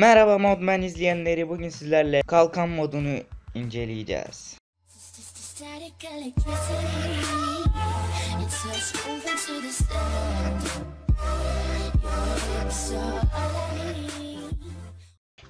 Merhaba Modman izleyenleri bugün sizlerle kalkan modunu inceleyeceğiz.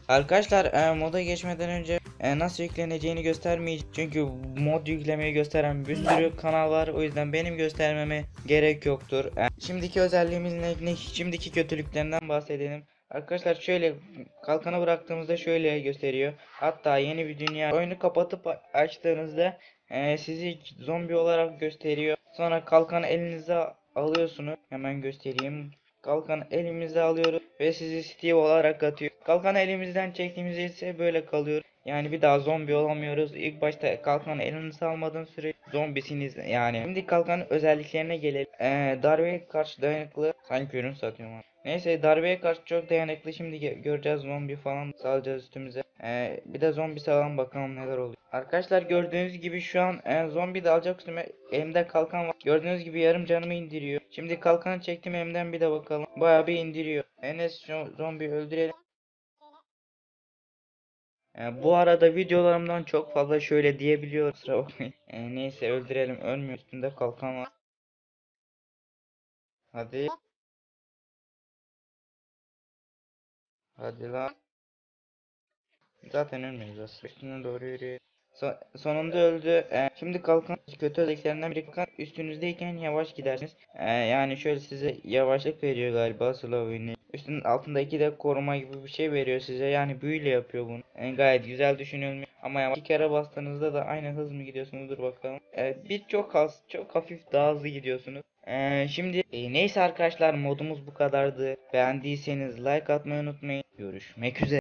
Arkadaşlar e, moda geçmeden önce e, nasıl yükleneceğini göstermeyeceğim. Çünkü mod yüklemeyi gösteren bir sürü kanal var. O yüzden benim göstermeme gerek yoktur. E, şimdiki özelliğimiz ne, ne? Şimdiki kötülüklerinden bahsedelim. Arkadaşlar şöyle kalkanı bıraktığımızda şöyle gösteriyor. Hatta yeni bir dünya oyunu kapatıp açtığınızda e, sizi zombi olarak gösteriyor. Sonra kalkanı elinize alıyorsunuz. Hemen göstereyim. Kalkanı elimize alıyoruz ve sizi Steve olarak atıyor. Kalkanı elimizden çektiğimizde ise böyle kalıyor. Yani bir daha zombi olamıyoruz. İlk başta kalkanı elinize almadığın süre zombisiniz yani. Şimdi kalkanın özelliklerine gelelim. Ee, darbeye karşı dayanıklı. Sanki ürün satıyorum ama. Neyse darbeye karşı çok dayanıklı. Şimdi göreceğiz zombi falan salacağız üstümüze. Ee, bir de zombi salalım bakalım neler oluyor. Arkadaşlar gördüğünüz gibi şu an e, zombi de alacak üstüme elimde kalkan var. Gördüğünüz gibi yarım canımı indiriyor. Şimdi kalkanı çektim elimden bir de bakalım. Bayağı bir indiriyor. Enes şu zombiyi öldürelim. E, bu arada videolarımdan çok fazla şöyle diyebiliyorum. Kusura bakmayın. E, neyse öldürelim. Ölmüyor üstünde kalkan var. Hadi. Hadi lan. Zaten ölmeyiz aslında. Üstüne doğru yürüyor. So- sonunda öldü. Ee, şimdi kalkan kötü özelliklerinden biri kalkan üstünüzdeyken yavaş gidersiniz. Ee, yani şöyle size yavaşlık veriyor galiba slow. Üstünün altındaki de koruma gibi bir şey veriyor size. Yani büyüyle yapıyor bunu. Yani gayet güzel düşünülmüş. Ama yavaş. iki kere bastığınızda da aynı hız mı gidiyorsunuz? Dur bakalım. Ee, bir çok az, çok hafif daha hızlı gidiyorsunuz. Ee, şimdi e, neyse arkadaşlar modumuz bu kadardı. Beğendiyseniz like atmayı unutmayın. Görüşmek üzere.